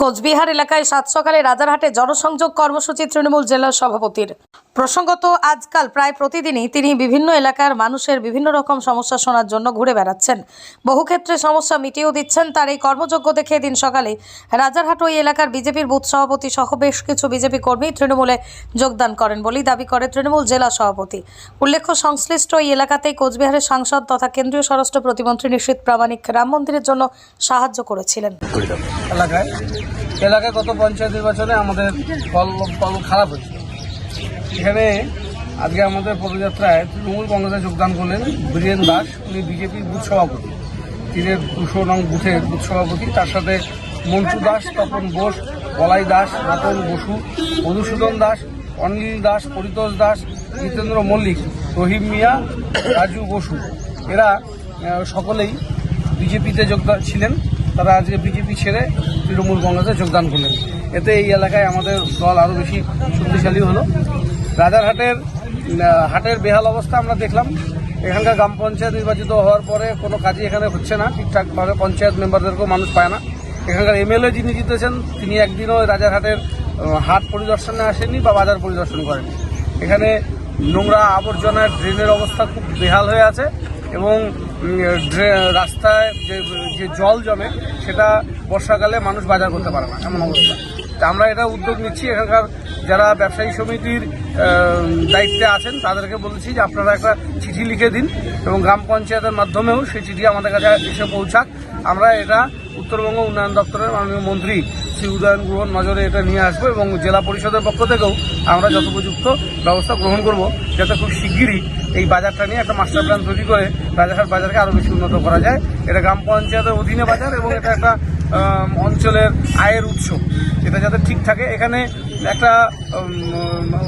কোচবিহার এলাকায় সাত সকালে রাজারহাটে জনসংযোগ কর্মসূচি তৃণমূল জেলা সভাপতির। প্রসঙ্গত, আজকাল প্রায় প্রতিদিনই তিনি বিভিন্ন এলাকার মানুষের বিভিন্ন রকম সমস্যা শোনার জন্য ঘুরে বেড়াচ্ছেন। বহু ক্ষেত্রে সমস্যা মিটিয়েও দিচ্ছেন তার এই কর্মযোগ্য দেখে দিন সকালে রাজারহাট ওই এলাকার বিজেপির বুথ সভাপতি সহ বেশ কিছু বিজেপি কর্মী তৃণমূলে যোগদান করেন বলেই দাবি করে তৃণমূল জেলা সভাপতি। উল্লেখ্য, সংশ্লিষ্ট এই এলাকাতেই কোচবিহারের সাংসদ তথা কেন্দ্রীয় স্বরাষ্ট্র প্রতিমন্ত্রী নিশীত প্রামাণিক রাম মন্দিরের জন্য সাহায্য করেছিলেন। এলাকায় গত পঞ্চায়েত নির্বাচনে আমাদের ফল ফল খারাপ হয়েছিল। এখানে আজকে আমাদের পদযাত্রায় তৃণমূল কংগ্রেসে যোগদান করলেন বীরেন দাস। উনি বিজেপির বুথ সভাপতি। তিনি দুশো নং বুথের বুথ সভাপতি। তার সাথে মন্টু দাস, তপন বোস বলাই দাস রতন বসু, মধুসূদন দাস, অনিল দাস, পরিতোষ দাস, জিতেন্দ্র মল্লিক, রহিম মিয়া, রাজু বসু। এরা সকলেই বিজেপিতে যোগদান ছিলেন। তারা আজকে বিজেপি ছেড়ে তৃণমূল কংগ্রেসে যোগদান করলেন। এতে এই এলাকায় আমাদের দল আরও বেশি শক্তিশালী হলো। রাজারহাটের হাটের বেহাল অবস্থা আমরা দেখলাম। এখানকার গ্রাম পঞ্চায়েত নির্বাচিত হওয়ার পরে কোনো কাজই এখানে হচ্ছে না। ঠিকঠাকভাবে পঞ্চায়েত মেম্বারদেরকেও মানুষ পায় না। এখানকার এমএলএ যিনি জিতেছেন, তিনি একদিনও রাজারহাটের হাট পরিদর্শনে আসেননি বা বাজার পরিদর্শন করেননি এখানে নোংরা আবর্জনার ড্রেনের অবস্থা খুব বেহাল হয়ে আছে এবং রাস্তায় যে যে জল জমে, সেটা বর্ষাকালে মানুষ বাজার করতে পারে না, এমন অবস্থা। তা আমরা এটা উদ্যোগ নিচ্ছি, এখানকার যারা ব্যবসায়ী সমিতির দায়িত্বে আছেন, তাদেরকে বলেছি যে আপনারা একটা চিঠি লিখে দিন এবং গ্রাম পঞ্চায়েতের মাধ্যমেও সেই চিঠি আমাদের কাছে এসে পৌঁছাক। আমরা এটা উত্তরবঙ্গ উন্নয়ন দপ্তরের মাননীয় মন্ত্রী শ্রী উদয়ন গ্রহণ নজরে এটা নিয়ে আসব এবং জেলা পরিষদের পক্ষ থেকেও আমরা যথোপযুক্ত ব্যবস্থা গ্রহণ করব যাতে খুব শিগগিরই এই বাজারটা নিয়ে একটা মাস্টার প্ল্যান তৈরি করে রাজারহাট বাজারকে আরও বেশি উন্নত করা যায়। এটা গ্রাম পঞ্চায়েতের অধীনে বাজার এবং এটা একটা অঞ্চলের আয়ের উৎস। এটা যাতে ঠিক থাকে। এখানে একটা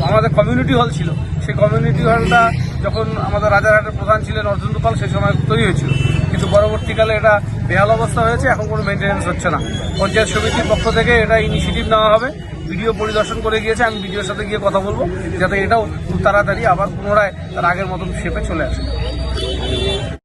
আমাদের কমিউনিটি হল ছিল। সেই কমিউনিটি হলটা যখন আমাদের রাজারহাটের প্রধান ছিলেন অর্জুন সেই সময় তৈরি হয়েছিল। কিন্তু পরবর্তীকালে এটা বেহাল অবস্থা হয়েছে, এখন কোনো মেনটেন্যান্স হচ্ছে না। পঞ্চায়েত সমিতির পক্ষ থেকে এটা ইনিশিয়েটিভ নেওয়া হবে। ভিডিও পরিদর্শন করে গিয়েছে, আমি ভিডিওর সাথে গিয়ে কথা বলব, যাতে এটাও খুব তাড়াতাড়ি আবার পুনরায় তার আগের মতন শেপে চলে আসে।